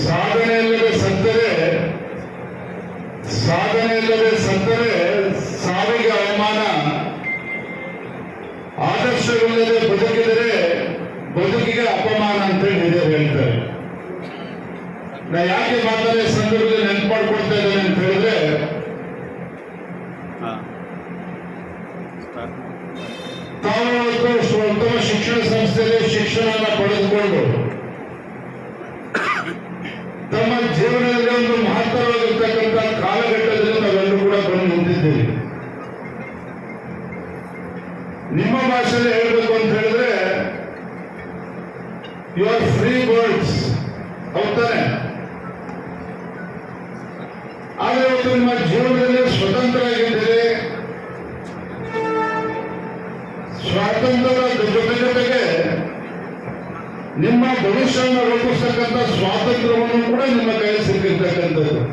ಸಾಧನೆ ಇಲ್ಲದೆ ಸತ್ತರೆ ಸಾಧನೆ ಇಲ್ಲದೆ ಸತ್ತರೆ ಸಾವಿಗೆ ಅವಮಾನ. ಆದರ್ಶವಿಲ್ಲದೆ ಬದುಕಿದರೆ ಬದುಕಿಗೆ ಅಪಮಾನ ಅಂತ ಹಿರಿಯರು ಹೇಳ್ತಾರೆ ನಾ ಯಾಕೆ ಮಾತಾಡಿ ಸಂದರ್ಭದಲ್ಲಿ ನೆನ್ಪು ಮಾಡ್ಕೊಳ್ತಾ ಇದ್ದೇನೆ ಅಂತ ಹೇಳಿದ್ರೆ ತಾವು ತಮ್ಮ ಜೀವನದಲ್ಲಿ ಒಂದು ಮಹತ್ತರವಾಗಿರ್ತಕ್ಕಂಥ ಕಾಲಘಟ್ಟದಲ್ಲಿ ನಾವೆಲ್ಲರೂ ಕೂಡ ಬಂದು ನಿಂತಿದ್ದೇವೆ. ನಿಮ್ಮ ಭಾಷೆಯಲ್ಲಿ ಹೇಳಬೇಕು ಅಂತ ಹೇಳಿದ್ರೆ ಯು ಆರ್ ಫ್ರೀ ಬರ್ಡ್ಸ್ ಹೌದಾನೆ ಆದರೆ ಇವತ್ತು ನಿಮ್ಮ ಜೀವನದಲ್ಲಿ ಸ್ವತಂತ್ರರಾಗಿದ್ದೀರಿ. ಸ್ವಾತಂತ್ರ್ಯದ ಜೊತೆ ಜೊತೆಗೆ ನಿಮ್ಮ ಭವಿಷ್ಯವನ್ನು ರೂಪಿಸ್ತಕ್ಕಂಥ ಸ್ವಾತಂತ್ರ್ಯವನ್ನು ಕೂಡ ನಿಮ್ಮ ಕೈ ಸಿಕ್ಕಿರ್ತಕ್ಕಂಥದ್ದು.